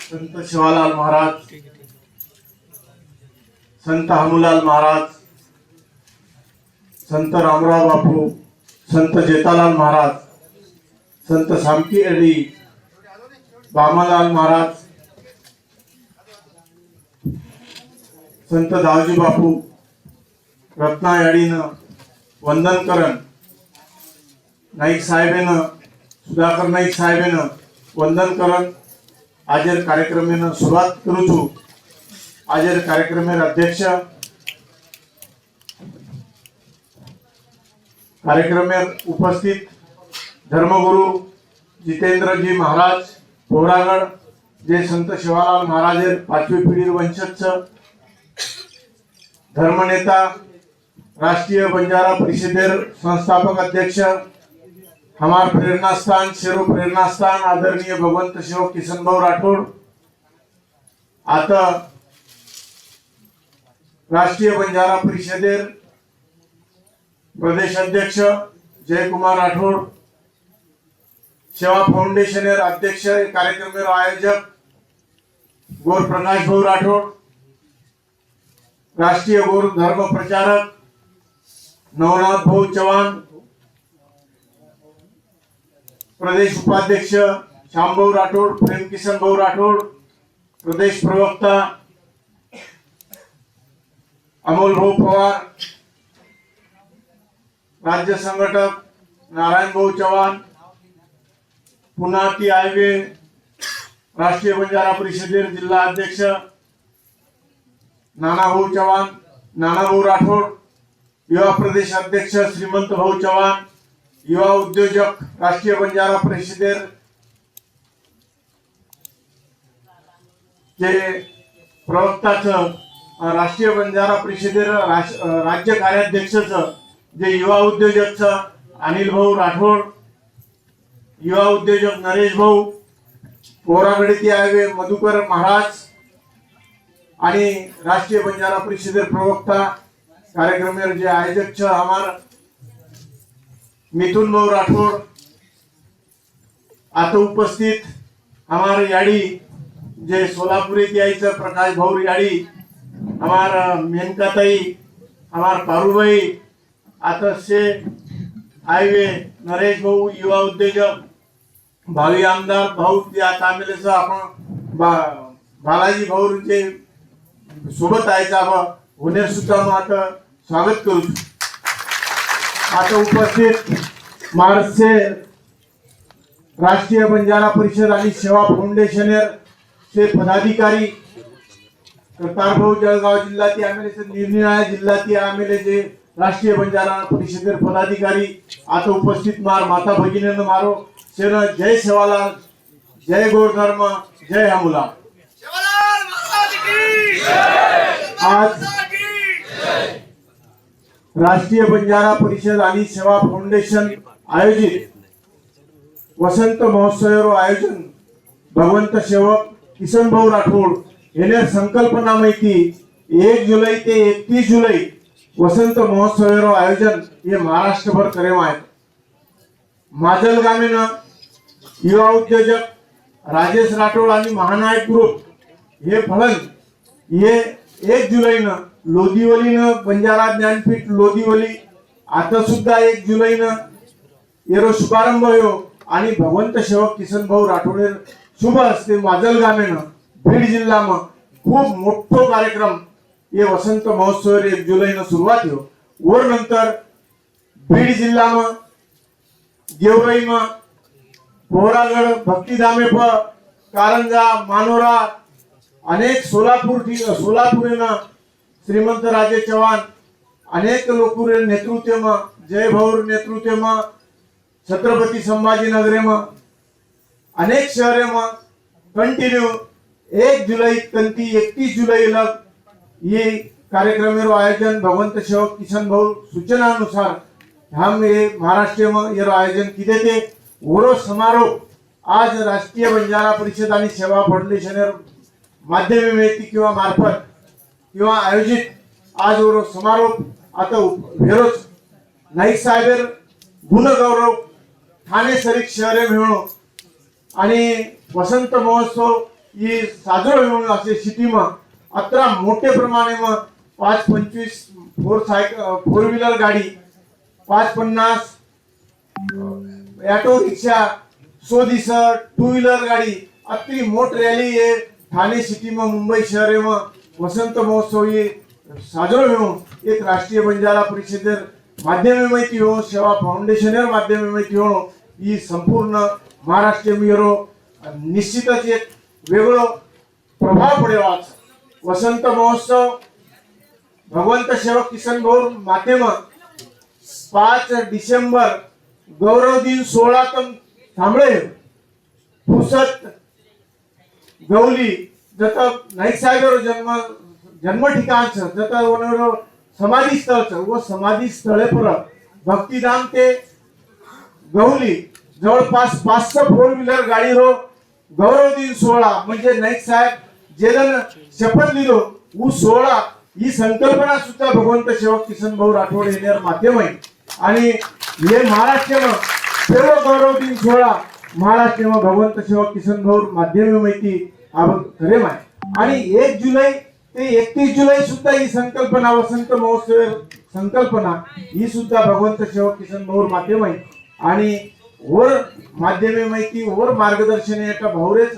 संत शिवालाल महाराज संत हमूलाल महाराज संत रामराव बापू संत जेतालाल महाराज संत सामकी अडी बामालाल महाराज संत दावजी बापू रत्ना याडीनं वंदन करण नाईक साहेबेनं सुधाकर नाईक साहेबेनं वंदन करण आजेर कार्यक्रमे सुरुवात करू છું आजेर कार्यक्रमे अध्यक्ष. कार्यक्रमे उपस्थित धर्मगुरु जितेंद्रजी महाराज पोरागड जे संत शिवालाल महाराजेर पाचवी पिढीर वंशज धर्मनेता राष्ट्रीय बंजारा परिषदेर संस्थापक अध्यक्ष. हमार प्रेरणा स्थान शिरो प्रेरणा स्थान आदरणीय भगवंत शिव किसन भाऊ राठोड. आता राष्ट्रीय बंजारा परिषदेर प्रदेश अध्यक्ष जयकुमार राठोड सेवा फाउंडेशनेर अध्यक्ष कार्यक्रमेर आयोजक गोर प्रकाश भाऊ राठोड राष्ट्रीय गोर धर्म प्रचारक नवनाथ भाऊ चव्हाण प्रदेश उपाध्यक्ष श्यामभाऊ राठोड प्रेमकिशन भाऊ राठोड प्रदेश प्रवक्ता अमोल भाऊ पवार राज्य संघटक नारायण भाऊ चव्हाण पुन्हा ती आयवे राष्ट्रीय बंजारा परिषदेर जिल्हा अध्यक्ष नानाभाऊ चव्हाण नानाभाऊ राठोड युवा प्रदेश अध्यक्ष श्रीमंत भाऊ चव्हाण युवा उद्योजक राष्ट्रीय बंजारा परिषदेर जे प्रवक्ताच राष्ट्रीय बंजारा परिषदेर राज्य कार्याध्यक्षच जे युवा उद्योजक अनिल भाऊ राठोड युवा उद्योजक नरेश भाऊ पोरागडीती आयवे मधुकर महाराज आणि राष्ट्रीय बंजारा परिषदेर प्रवक्ता कार्यक्रमेर जे आयोजक छ हमार मिथुन भाऊ राठोड. आता उपस्थित हमारे याडी जे सोलापुरी यायचं प्रकाश भाऊ याडी हमार मेनकाताई हमार पारुभाई आता से हायवे नरेश भाऊ युवा उद्योजक भावी आमदार भाऊ या आता आपण बा- बालाजी भाऊ सोबत आहे होण्यास सुद्धा मग आता स्वागत करू. आता उपस्थित महाराष्ट्र राष्ट्रीय बंजारा परिषद आणि सेवा फाउंडेशनर चे पदाधिकारी करतारभाऊ जळगाव जिल्ह्यातील आम्ही निरनिराळ्या जिल्ह्यातील जे राष्ट्रीय बंजारा परिषदेर पदाधिकारी आता उपस्थित मार माता भगिनीनं मारो सेन जय सेवालाल जय गोर धर्म जय हमुला आज राष्ट्रीय बंजारा परिषद आणि सेवा फाउंडेशन आयोजित वसंत महोत्सव आयोजन भगवंत सेवक किसन भाऊ राठोड येणे संकल्पना माहिती एक जुलै ते एकतीस जुलै वसंत महोत्सव आयोजन हे महाराष्ट्रभर करेम आहे. माजल गामेनं युवा उद्योजक राजेश राठोड आणि महानायक ग्रुप हे फलन हे एक जुलैनं लोदिवलीनं बंजारा ज्ञानपीठ लोदीवली. आता सुद्धा एक जुलैनं येरो शुभारंभ हो आणि भगवंत सेवक किसन भाऊ राठोडे शुभ असते माजलगामेनं बीड जिल्हामा खूप मोठो कार्यक्रम हे वसंत महोत्सव एक जुलैनं सुरुवात हो वर नंतर बीड जिल्हामा गेवराईमा पोहरागड भक्तिधामे प कारंजा मानोरा अनेक सोलापूर सोलापूर श्रीमंत राजे चव्हाण अनेक लोक नेतृत्व जय भाऊ नेतृत्व छत्रपती संभाजीनगरे अनेक शहरे म कंटिन्यू एक जुलै कंती एकतीस जुलै ल कार्यक्रम आयोजन भगवंत शेवक किशन भाऊ सूचना नुसार महाराष्ट्र म आयोजन किती ते? ओरो समारोह आज राष्ट्रीय बंजारा परिषद आणि सेवा फाउंडेशन माध्यमे किंवा मार्फत किंवा आयोजित आज समारोप आता वेरोज नाईक सायबर गुणगौरव ठाणे सरीक शहरे मिळवणूक आणि वसंत महोत्सव ही साजरो मिळून असे सिटीमा अत्रा मोठे प्रमाणे मग पाच पंचवीस फोर सायक फोर व्हीलर गाडी पाच पन्नास auto rickshaw so this two wheeler गाडी अति मोठ रॅली आहे ठाणे सिटीમાં मुंबई शहरेમાં वसंत महोत्सव हे साजरो येऊन एक राष्ट्रीय बंजारा परिषदेर माध्यमे माहिती हो सेवा फाउंडेशनेर माध्यमे माहिती हो ही संपूर्ण महाराष्ट्र मिरो निश्चितच एक वेगळो प्रभाव पडेल आज। वसंत महोत्सव भगवंत सेवक किसन गौर माध्यम पाच डिसेंबर गौरव दिन सोळा तम थांबळे फुसत गौली जत नाईक साहेब जन्म जन्म ठिकाण छ जत वनरो समाधी स्थळ छ व समाधी स्थळे पर भक्तिधाम ते गौली जवळपास पाचशे फोर व्हीलर गाडीरो गौरव दिन सोहळा म्हणजे नाईक साहेब जेदन शपथ लिहिलो ऊ सोहळा ही संकल्पना सुद्धा भगवंत सेवक किसन भाऊ राठोड येण्यावर माध्यम आहे. आणि हे महाराष्ट्र सर्व गौरव दिन सोहळा महाराष्ट्र भगवंत सेवक किसन भाऊ माध्यम माहिती. आपण खरे आहे. आणि एक जुलै ते एकतीस जुलै सुद्धा ही संकल्पना वसंत महोत्सव संकल्पना ही सुद्धा भगवंत सेवक किसन मोर माध्यम आहे. आणि वर माध्यमे माहिती वर मार्गदर्शन एका भावरेच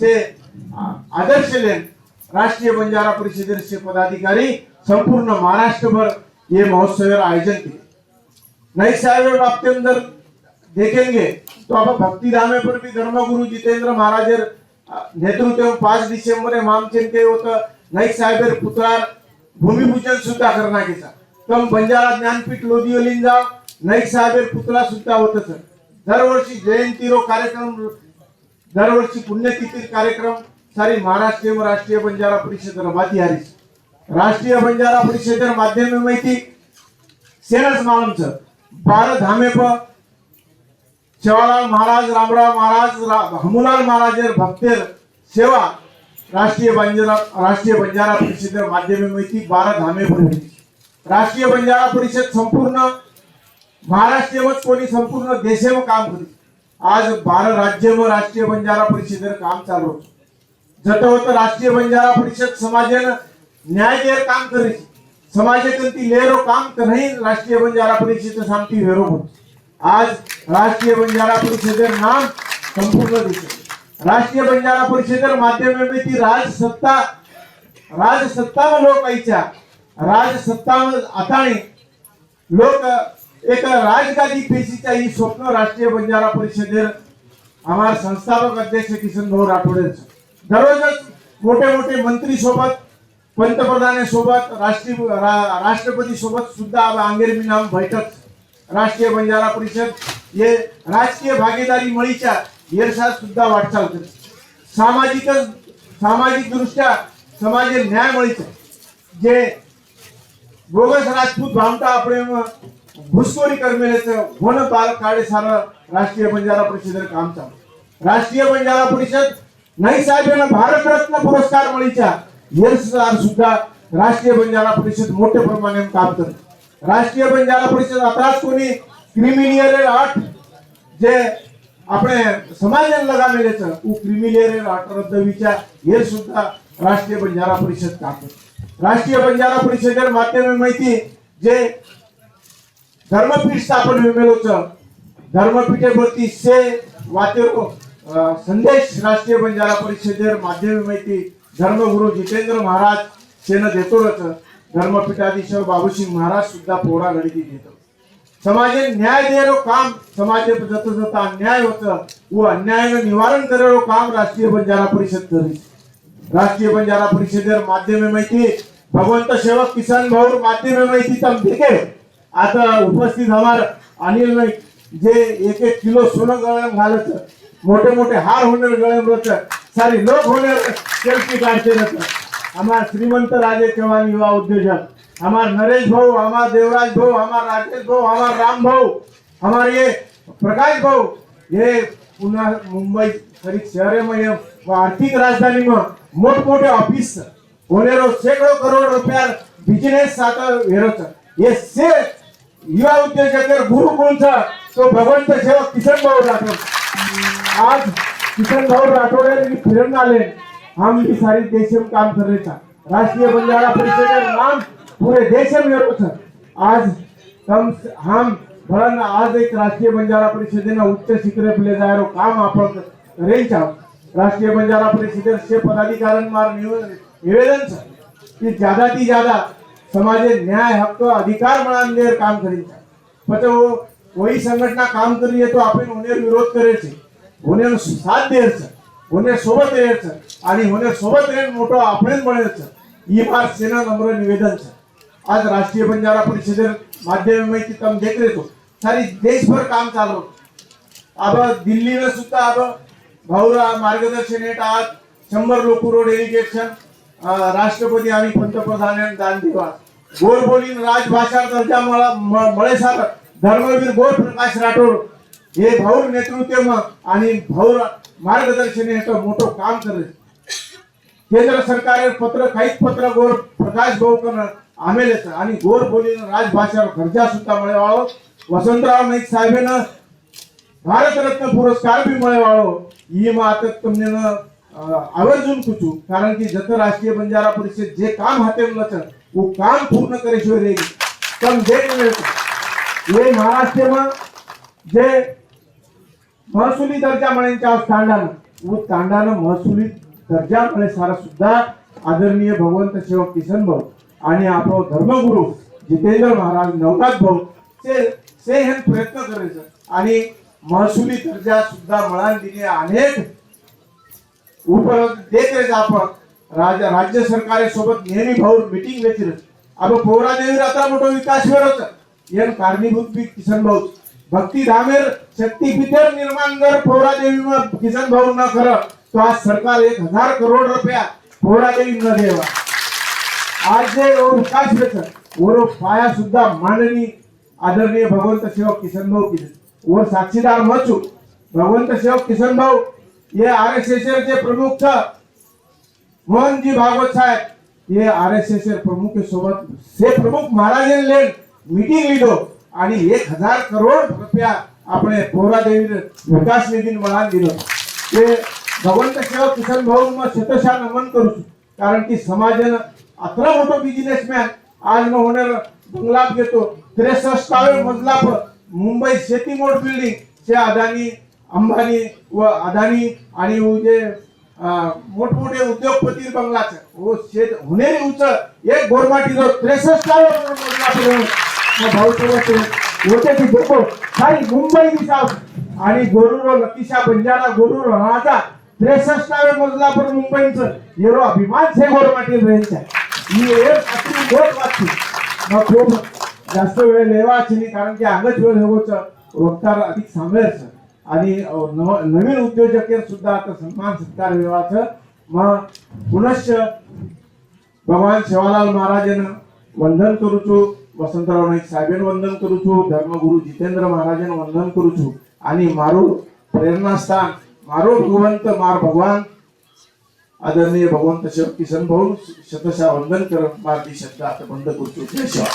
से आदर्श लेन राष्ट्रीय बंजारा परिषदेचे पदाधिकारी संपूर्ण महाराष्ट्रभर हे महोत्सव आयोजन केले. नाही साहेब बाबते अंदर देखेंगे तो अब भक्ति धामे पर भी धर्मगुरु जितेंद्र महाराजेर नेतृत्व पाच डिसेंबर मामचंद होतं. नाईक साहेबेर पुतळा भूमिपूजन सुद्धा करण्याचा गेचा तम बंजारा ज्ञानपीठ लोधिवलीन जाव नाईक साहेबेर पुतळा सुद्धा होतच दरवर्षी जयंतीरो कार्यक्रम दरवर्षी पुण्यतिथी कार्यक्रम सारी महाराष्ट्रीय व राष्ट्रीय बंजारा परिषद रबाती हारीस राष्ट्रीय बंजारा परिषदेर माध्यम माहिती सेनच मालमचं बारा धामे प सेवालाल महाराज रामराव महाराज रा- हमूलाल महाराजेर भक्तेर सेवा राष्ट्रीय बंजारा राष्ट्रीय बंजारा परिषदेर माध्यमे माहिती बारा धामे भरली राष्ट्रीय बंजारा परिषद संपूर्ण महाराष्ट्रामध्ये कोणी संपूर्ण देशावर काम करी. आज बारा व राष्ट्रीय बंजारा परिषदेर काम चालू होतं. जत होतं राष्ट्रीय बंजारा परिषद समाजेन न्याय देर काम करी समाजे ती लेरो काम करही राष्ट्रीय बंजारा परिषद सामती वेरो होती आज राष्ट्रीय बंजारा परिषदेर नाम संपूर्ण देश राष्ट्रीय बंजारा परिषदेर माध्यमे ती राजसत्ता राजसत्ता लोक राजसत्ता आताणी लोक एक राजगादी पेशीचा ही स्वप्न राष्ट्रीय बंजारा परिषदेर आम्हाला संस्थापक अध्यक्ष किसन भाऊ राठोडेच दररोजच मोठे मोठे मंत्री सोबत पंतप्रधाने सोबत राष्ट्रीय रा- राष्ट्रपती सोबत सुद्धा आंगेर मी नाम बैठक राष्ट्रीय बंजारा परिषद हे राजकीय भागीदारी मळीच्या येरशात सुद्धा वाटचाल करते. सामाजिक सामाजिकदृष्ट्या समाज न्याय मळीचं जे बोगस राजपूत भामटा आपले घुसखोरी करमेल्याचं होणं बाल काळे सारं राष्ट्रीय बंजारा परिषद काम चालू राष्ट्रीय बंजारा परिषद नाही साहेब यांना भारतरत्न पुरस्कार मळीच्या येरसार सुद्धा राष्ट्रीय बंजारा परिषद मोठ्या प्रमाणात काम करते. રાષ્ટ્રીય બંજારા પરિષદ અપરાધ કોની ક્રિમિનલ આર્ટ જે આપણે સમાજને લગાવેલે છે ઉ हे सुद्धा राष्ट्रीय बंजारा परिषद राष्ट्रीय बंजारा परिषदेर माध्यमे माहिती जे धर्मपीठ स्थापन होमेलो छ धर्मपीठेवरती से वातेरो संदेश राष्ट्रीय बंजारा परिषदेर माध्यमे माहिती धर्मगुरु जितेंद्र महाराज सेना देतो रच धर्मपीठाधीश्वर बाबूसिंग महाराज सुद्धा पोरा घडी देतो समाजे न्याय देरो काम समाजे जत जत अन्याय होत व अन्याय निवारण करेलो काम राष्ट्रीय बंजारा परिषद करी राष्ट्रीय बंजारा परिषदेवर माध्यमे माहिती? भगवंत सेवक किसान भाऊ माध्यमे माहिती? तम आता उपस्थित हमार अनिल नाईक जे एक एक किलो सोनं गळ्यात घालत मोठे मोठे हार होणार गळ्यात रच सारी लोक होणार सेल्फी काढते रच हमार श्रीमंत राजे चव्हाण युवा उद्योजक हमार नरेश भाऊ हमार देवराज भाऊ हमार राकेश भाऊ हमार राम भाऊ हमारे ये प्रकाश भाऊ ये पुन्हा मुंबई खरी शहरे में ये व आर्थिक राजधानी में मोठ मोठे ऑफिस होनेरो शेकडो करोड रुपयार बिझनेस सात हेरोच ये से युवा उद्योजक गुरु कोणचा तो भगवंत सेवक किसन भाऊ राठोड. आज किशन भाऊ राठोड फिरन आले हम इस सारे देश में काम कर रहे थे राष्ट्रीय बंजारा परिषद का नाम पूरे देश में होतो सर आज कम हम भरन आज एक राष्ट्रीय बंजारा परिषदेनं उच्च शिखर ले फुले जायरो काम आपण करेल राष्ट्रीय बंजारा परिषदेचे पदाधिकाऱ्यांमार निवेदन सर कि ज्यादा से ज्यादा समाज न्याय हक्क अधिकार मिळालेवर काम करें पता वो वही संघटना काम करिए तो आपण उन्हें विरोध करे उन्हें साथ दे सर होण्यासोबत सोबत आणि होण्यासोबत सोबत मोठं आपण बनण्याचं ही फार सेना नम्र निवेदन आज राष्ट्रीय बंजारा परिषदे माध्यम माहिती कम देख रेतो सारी देशभर काम चालू आता दिल्लीनं सुद्धा अब भाऊरा मार्गदर्शन येत आज शंभर लोक रोड डेलिगेशन राष्ट्रपती आणि पंतप्रधान दान देवा गोरबोलीन राजभाषा दर्जा मला मळेसार धर्मवीर गोर प्रकाश राठोड. हे भाऊर नेतृत्व आणि भाऊर मार्गदर्शन याचं मोठं काम करेल. केंद्र सरकार पत्र काहीच पत्र गोर प्रकाश भाऊ आमेल येत आणि गोर बोलीनं राजभाषेवर घरच्या सुद्धा मिळवाळो वसंतराव नाईक साहेबांना भारतरत्न पुरस्कार बी मिळवाळो ही मात्र आवर्जून कुचू. कारण की जत राष्ट्रीय बंजारा परिषद जे काम हाते लचन वो काम पूर्ण करे शिवाय कम जे महाराष्ट्र जे महसुली दर्जामळ्यांच्या तांडानं. तांडानं महसुली दर्जामळे सारा सुद्धा आदरणीय भगवंत सेवक किसन भाऊ आणि आपला धर्मगुरु जितेंद्र महाराज नवनाथ भाऊ ते से हे प्रयत्न करायचं. आणि महसुली दर्जा सुद्धा मळान दिले अनेक उपलब्ध देत राहायचं आपण. राज राज्य सरकार सोबत नेहमी भाऊ मिटिंग घेतील. आपण पोहरा देवी आता मोठा विकास होत येण कारणीभूत बी किसन भाऊ. भक्ती धामेर शक्तीपीठर निर्माण जर पोहरादेवी किसन भाऊ न कर. तो आज सरकार एक हजार करोड रुपया पोहरादेवी न देवा. आज जे वो विकास वेळच पाया सुद्धा माननीय आदरणीय भगवंत सेवक किसन भाऊ किसन वर साक्षीदार मचू भगवंत सेवक किसन भाऊ ये आर एस एस चे प्रमुख छ मोहनजी भागवत साहेब ये आर एस एस प्रमुख के सोबत से प्रमुख महाराज ले मीटिंग લીધો आणि एक हजार करोड रुपया આપણે पोहरादेवी विकास निधी મળાન दिलो ते भगवंत सेवक किसन भाऊ मग शतशा नमन करू છું. कारण की समाजानं अत्र मोठो बिझनेसमॅन आज न होणार बंगलात घेतो त्रेसष्टावे मजला पर मुंबई शेती मोड बिल्डिंग चे अदानी अंबानी व अदानी आणि वो जे अं, मोठमोठे उद्योगपती बंगलाच वो शेत होणेरी उंच एक गोरमाटी जो त्रेसष्टावे मजला पर भाऊ सोबत होते की देखो सारी मुंबई दिसाव आणि गोरुरो लतीशा बंजारा गोरुरो राजा त्रेसष्टावे मजला पण मुंबईचं. येरो अभिमान से गोरमाटी रहेल ही एक अति गोड वाटते मग खूप जास्त वेळ लेवा कारण की अंगच वेळ हेवोच वक्तार अधिक सांगेल आणि नव- नवीन उद्योजकेर सुद्धा आता सन्मान सत्कार वेवाचं मग पुनश्च भगवान शिवालाल महाराजांना वंदन करूचो. વસંતરાવ નાઈક સાહેબને વંદન કરું છું ધર્મગુરુ જીતેન્દ્ર મહારાજને વંદન કરું છું અને મારું પ્રેરણા સ્થાન મારો ભગવંત માર ભગવાન આદરણીય ભગવંત શિવ કિશન ભાઉ શતશા વંદન કર મારતી શબ્દ બંધ કરું છું જય